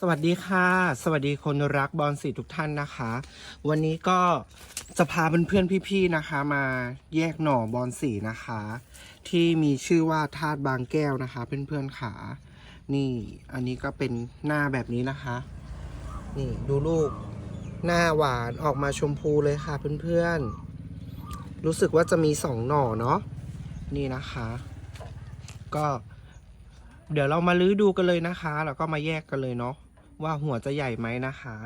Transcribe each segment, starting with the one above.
สวัสดีค่ะ สวัสดีคนรักบอลสีทุกท่านนะคะ วันนี้ก็จะพาเพื่อนๆพี่ๆนะคะ มาแยกหน่อบอลสีนะคะ ที่มีชื่อว่าธาตุบางแก้วนะคะ เพื่อนๆขานี่อันนี้ก็เป็นหน้าแบบนี้นะคะ นี่ดูลูกหน้าหวานออกมาชมพูเลยค่ะเพื่อนๆ รู้สึกว่าจะมีสองหน่อเนาะนี่นะคะ ก็เดี๋ยวเรามาลื้อดูกันเลยนะคะ แล้วก็มาแยกกันเลยเนาะ ว่าหัวจะใหญ่ไหมนะคะ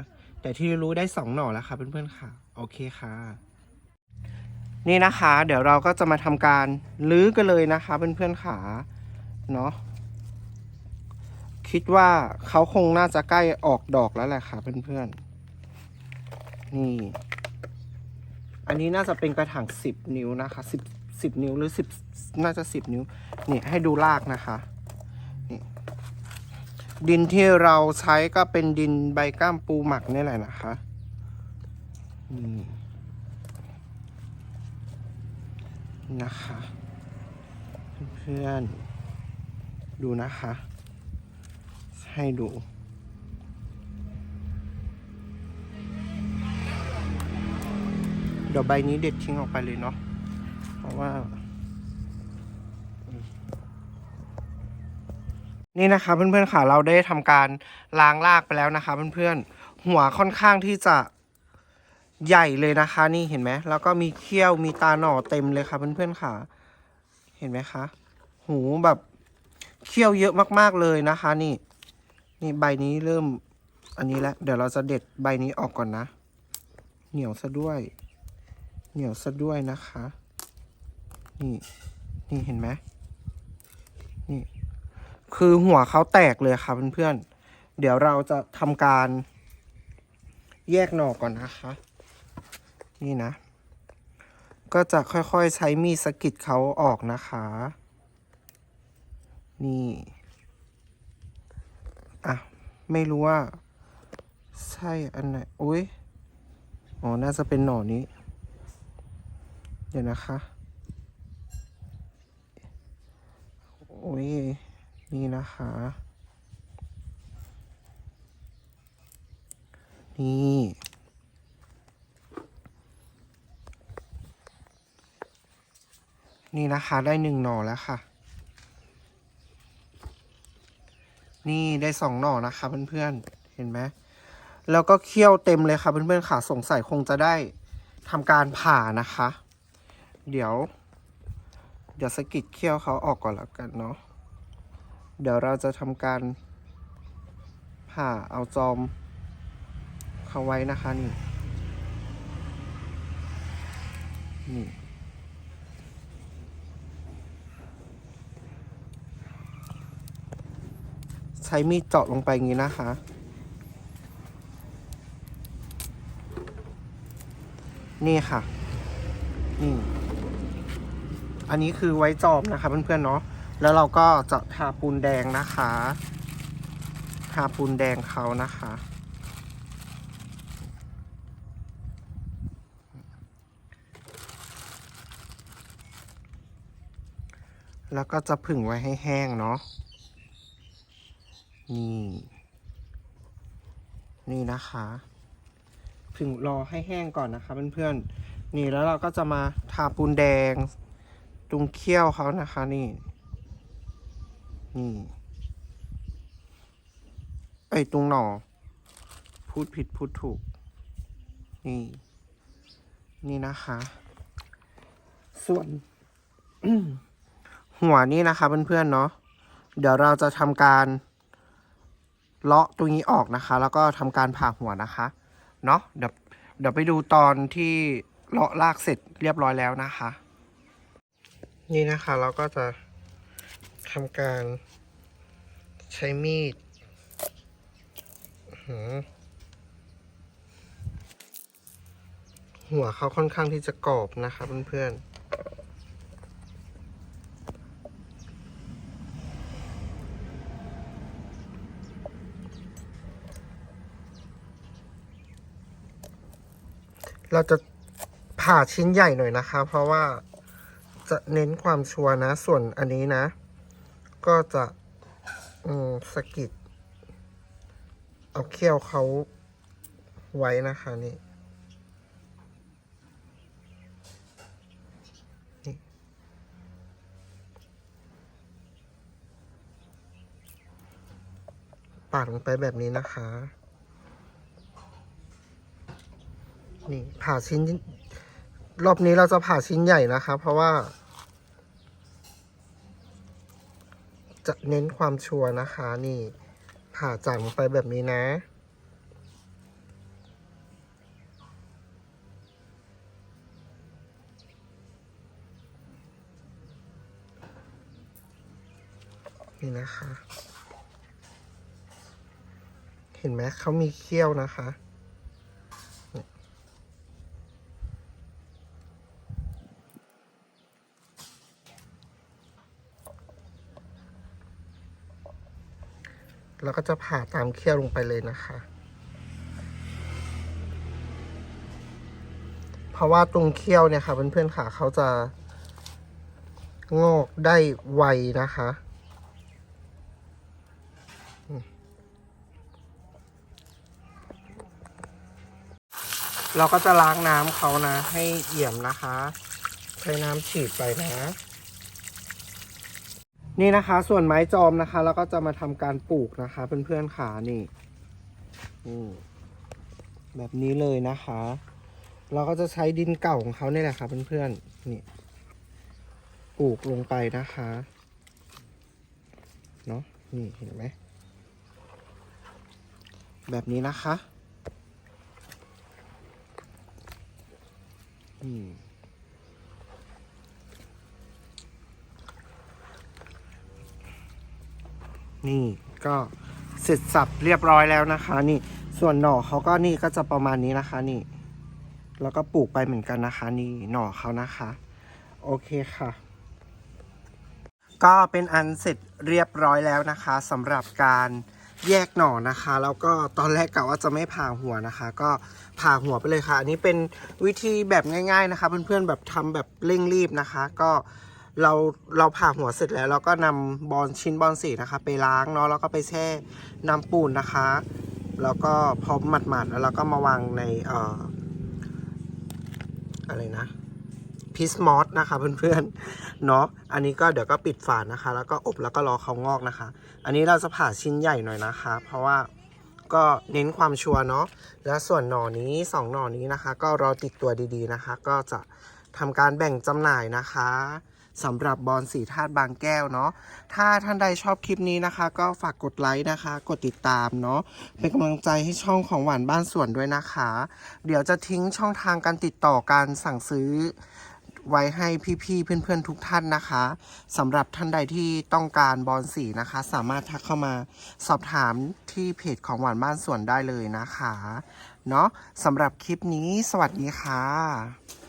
แต่ที่รู้ได้สองหน่อแล้วค่ะเพื่อนๆค่ะ โอเคค่ะ นี่นะคะ เดี๋ยวเราก็จะมาทำการลื้อกันเลยนะคะเพื่อนๆค่ะเนาะคิดว่าเขาคงน่าจะใกล้ออกดอกแล้วแหละค่ะเพื่อนๆ นี่ อันนี้น่าจะเป็นกระถางสิบนิ้วนะคะสิบสิบนิ้วหรือสิบน่าจะสิบนิ้ว นี่ให้ดูรากนะคะ ดินที่เราใช้ก็เป็นดินใบก้ามปูหมักนี่แหละนะคะนี่นะคะ เพื่อนๆดูนะคะ ให้ดูเดี๋ยวใบนี้เด็ดทิ้งออกไปเลยเนาะเพราะว่า นี่นะคะเพื่อนๆค่ะเราได้ทำการล้างรากไปแล้วนะคะ เพื่อนๆหัวค่อนข้างที่จะใหญ่เลยนะคะ นี่เห็นไหมแล้วก็มีเขี้ยวมีตาหน่อเต็มเลยค่ะ เพื่อนๆค่ะ เห็นไหมคะ หูแบบเขี้ยวเยอะมากๆเลยนะคะ นี่ นี่ใบนี้เริ่ม อันนี้แล้วเดี๋ยวเราจะเด็ดใบนี้ออกก่อนนะ เหนียวซะด้วย เหนียวซะด้วยนะคะ นี่ นี่เห็นไหมนี่ คือหัวเขาแตกเลยค่ะเพื่อนๆ เดี๋ยวเราจะทำการแยกหน่อก่อนนะคะ นี่นะ ก็จะค่อยๆใช้มีดสะกิดเขาออกนะคะ นี่ อะ ไม่รู้ว่า ใช่อันไหนอุ้ยอ๋อ น่าจะเป็นหน่อนี้ เดี๋ยวนะคะ โอ้ย นี่นะคะ นี่ นี่นะคะได้หนึ่งหน่อแล้วค่ะ นี่ได้สองหน่อนะคะเพื่อนๆ เห็นไหม แล้วก็เคี่ยวเต็มเลยค่ะเพื่อนๆค่ะสงสัยคงจะได้ทำการผ่านะคะ เดี๋ยว เดี๋ยวสกิดเคี่ยวเขาออกก่อนแล้วกันเนาะ เดี๋ยวเราจะทำการผ่าเอาจอมเขาไว้นะคะนี่นี่ใช้มีดเจาะลงไปอย่างนี้นะคะ นี่ค่ะ นี่ อันนี้คือไว้จอมนะคะเพื่อนๆเนาะ แล้วเราก็จะทาปูนแดงนะคะ ทาปูนแดงเขานะคะ แล้วก็จะผึ่งไว้ให้แห้งเนาะ นี่ นี่นะคะ ผึ่งรอให้แห้งก่อนนะคะเพื่อนๆ นี่แล้วเราก็จะมาทาปูนแดงตรงเขี้ยวเขานะคะนี่ นี่ไอ้ตรงหน่อพูดผิดพูดถูก นี่ นี่นะคะ ส่วน หัวนี่นะคะเพื่อนๆเนาะเดี๋ยวเราจะทำการ เลาะตรงนี้ออกนะคะ แล้วก็ทำการผ่าหัวนะคะ เนาะเดี๋ยวเดี๋ยวไปดูตอนที่เลาะรากเสร็จเรียบร้อยแล้วนะคะ นี่นะคะเราก็จะทำการ ใช้มีดหัวเขาค่อนข้างที่จะกรอบนะคะเพื่อนๆเราจะผ่าชิ้นใหญ่หน่อยนะคะ เพราะว่าจะเน้นความชัวร์นะ ส่วนอันนี้นะ ก็จะ อืมสกิดเอาเขี้ยวเขาไว้นะคะนี่นี่ปาดลงไปแบบนี้นะคะ นี่ผ่าชิ้น รอบนี้เราจะผ่าชิ้นใหญ่นะคะ เพราะว่า จะเน้นความชัวร์นะคะ นี่ ผ่าจ่างลงไปแบบนี้นะ นี่นะคะ เห็นไหมเขามีเขี้ยวนะคะ แล้วก็จะผ่าตามเขี้ยวลงไปเลยนะคะ เพราะว่าตรงเขี้ยวเนี่ยค่ะเพื่อนๆค่ะเขาจะงอกได้ไวนะคะ เราก็จะล้างน้ำเขานะ ให้เอี่ยมนะคะ ใช้น้ำฉีดไปนะ นี่นะคะ ส่วนไม้จอมนะคะเราก็จะมาทำการปลูกนะคะเพื่อนๆขานี่นี่แบบนี้เลยนะคะ เราก็จะใช้ดินเก่าของเขาเนี่ยแหละค่ะเพื่อนๆนี่ปลูกลงไปนะคะเนาะนี่เห็นไหมแบบนี้นะคะ อืม นี่ก็เสร็จสับเรียบร้อยแล้วนะคะ นี่ส่วนหน่อเขาก็นี่ก็จะประมาณนี้นะคะนี่ แล้วก็ปลูกไปเหมือนกันนะคะ นี่หน่อเขานะคะ โอเคค่ะ ก็เป็นอันเสร็จเรียบร้อยแล้วนะคะสำหรับการแยกหน่อนะคะ แล้วก็ตอนแรกกะว่าจะไม่ผ่าหัวนะคะ ก็ผ่าหัวไปเลยค่ะ อันนี้เป็นวิธีแบบง่าย ๆนะคะ เพื่อนๆแบบทำแบบเร่งรีบนะคะ ก็ เราเราผ่าหัวเสร็จแล้วเราก็นำบอลชิ้นบอลสีนะคะ ไปล้างเนาะแล้วก็ไปแช่น้ำปูนนะคะ แล้วก็พอหมาดๆแล้วเราก็มาวางในเอ่ออะไรนะพิสมอสนะคะเพื่อนๆเนาะอันนี้ก็เดี๋ยวก็ปิดฝานะคะ แล้วก็อบแล้วก็รอเขางอกนะคะ อันนี้เราจะผ่าชิ้นใหญ่หน่อยนะคะ เพราะว่าก็เน้นความชัวร์เนาะและส่วนหน่อนี้สองหน่อนี้นะคะ ก็รอติดตัวดีๆนะคะ ก็จะทำการแบ่งจำหน่ายนะคะ สำหรับบอลสีธาตุบางแก้วเนาะถ้าท่านใดชอบคลิปนี้นะคะ ก็ฝากกดไลค์นะคะ กดติดตามเนาะเป็นกำลังใจให้ช่องของหวานบ้านสวนด้วยนะคะ เดี๋ยวจะทิ้งช่องทางการติดต่อการสั่งซื้อไว้ให้พี่ๆ เพื่อนๆ ทุกท่านนะคะสำหรับท่านใดที่ต้องการบอลสีนะคะ สามารถทักเข้ามาสอบถามที่เพจของหวานบ้านสวนได้เลยนะคะ เนาะสำหรับคลิปนี้สวัสดีค่ะ